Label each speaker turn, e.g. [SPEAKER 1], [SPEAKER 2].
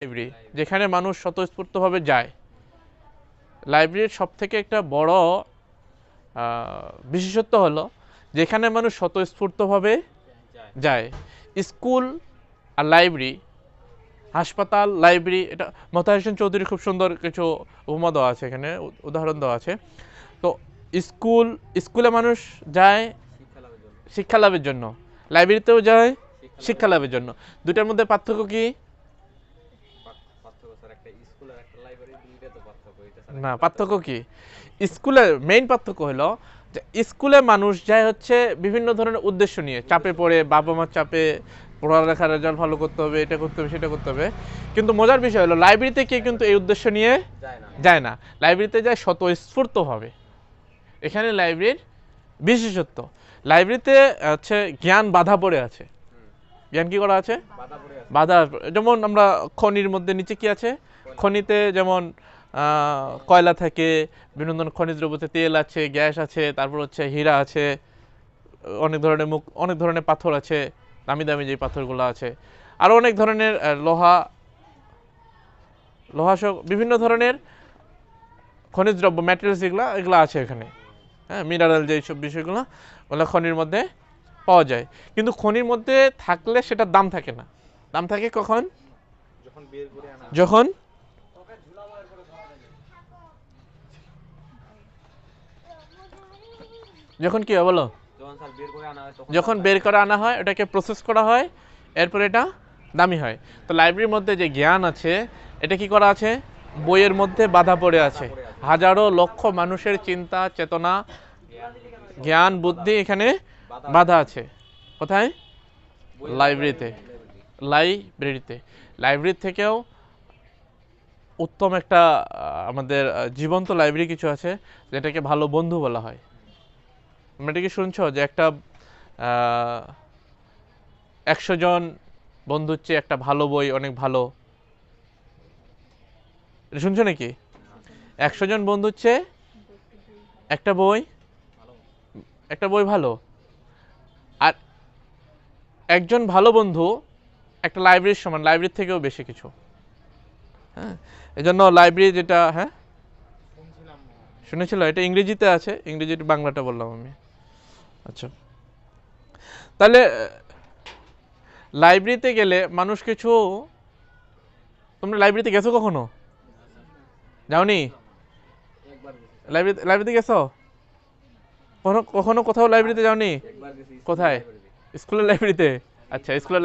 [SPEAKER 1] Library যেখানে মানুষ স্বতঃস্ফূর্তভাবে যায়। লাইব্রেরির সব থেকে একটা বড় বিশেষত্ব হলো যেখানে মানুষ স্বতঃস্ফূর্তভাবে যায়। স্কুল আর লাইব্রেরি হাসপাতাল লাইব্রেরি এটা মতা হোসেন চৌধুরী খুব সুন্দর কিছু উপমা দেওয়া আছে এখানে উদাহরণ দেওয়া আছে। তো স্কুল স্কুলে মানুষ যায় শিক্ষা লাভের জন্য। লাইব্রেরিতেও যায় শিক্ষা লাভের জন্য। দুটার মধ্যে পার্থক্য কি
[SPEAKER 2] পার্থক্য স্যার একটা স্কুল আর একটা লাইব্রেরি দুইটা তো পার্থক্য এটা স্যার
[SPEAKER 1] না পার্থক্য কি? স্কুলের মেইন পার্থক্য হলো যে স্কুলে মানুষ যায় হচ্ছে বিভিন্ন ধরনের উদ্দেশ্য নিয়ে। চাপে পড়ে বাবা মার চাপে পড়ালেখার রেজাল্ট ভালো করতে হবে এটা করতে হবে সেটা করতে হবে। কিন্তু মজার বিষয় হলো লাইব্রেরিতে কেউ কিন্তু এই উদ্দেশ্য নিয়ে
[SPEAKER 2] যায় না।
[SPEAKER 1] লাইব্রেরিতে যায় স্বতঃস্ফূর্তভাবে। এখানে লাইব্রেরির বিশেষত্ব লাইব্রেরিতে হচ্ছে জ্ঞান বাধা পড়ে আছে। জ্ঞান কি করা আছে?
[SPEAKER 2] বাধা
[SPEAKER 1] যেমন আমরা খনির মধ্যে নিচে কি আছে? খনিতে যেমন কয়লা থাকে বিভিন্ন ধরনের খনিজ দ্রব্যতে তেল আছে গ্যাস আছে তারপর হচ্ছে হীরা আছে অনেক ধরনের মুখ অনেক ধরনের পাথর আছে দামি দামি যে পাথরগুলো আছে। আরও অনেক ধরনের লোহা লোহা সহ বিভিন্ন ধরনের খনিজ দ্রব্য ম্যাটেরিয়ালস এগুলো এগুলো আছে এখানে। হ্যাঁ মিনারেল যে সব বিষয়গুলো ওগুলো খনির মধ্যে পাওয়া যায়। কিন্তু খনির মধ্যে থাকলে সেটার দাম থাকে না। দাম থাকে কখন?
[SPEAKER 2] যখন বের করে আনা
[SPEAKER 1] যখন কি বলো?
[SPEAKER 2] যখন বের করে আনা তখন
[SPEAKER 1] যখন বের করে আনা হয়, ওটাকে প্রসেস করা হয়, এরপর এটা দামি হয়। তো লাইব্রেরির মধ্যে যে জ্ঞান আছে, এটা কি করা আছে? বইয়ের মধ্যে বাধা পড়ে আছে। হাজারো লক্ষ মানুষের চিন্তা, চেতনা, জ্ঞান, বুদ্ধি এখানে বাধা আছে। কোথায়? লাইব্রেরিতে লাইব্রেরিতে লাইব্রেরি থেকেও উত্তম একটা আমাদের জীবন্ত লাইব্রেরি কিছু আছে, যেটাকে ভালো বন্ধু বলা হয়। তোমরা কি শুনছো যে একটা একশো জন বন্ধুর চেয়ে একটা ভালো বই অনেক ভালো। শুনছো নাকি? একশো জন বন্ধুর চেয়ে একটা বই একটা বই ভালো। আর একজন ভালো বন্ধু একটা লাইব্রেরির সমান, লাইব্রেরির থেকেও বেশি কিছু। হ্যাঁ এজন্য লাইব্রেরি যেটা হ্যাঁ? শুনেছিল এটা ইংরেজিতে আছে ইংরেজিতে বাংলাটা বললাম আমি। আচ্ছা। তাহলে, লাইব্রেরিতে গেলে মানুষ কিছু, তোমরা লাইব্রেরিতে গেছো কখনো? যাওনি? লাইব্রেরি লাইব্রেরিতে গেছো? কখনো কখনো কোথাও লাইব্রেরিতে যাওনি? কোথায়? স্কুলের লাইব্রেরিতে। আচ্ছা স্কুলের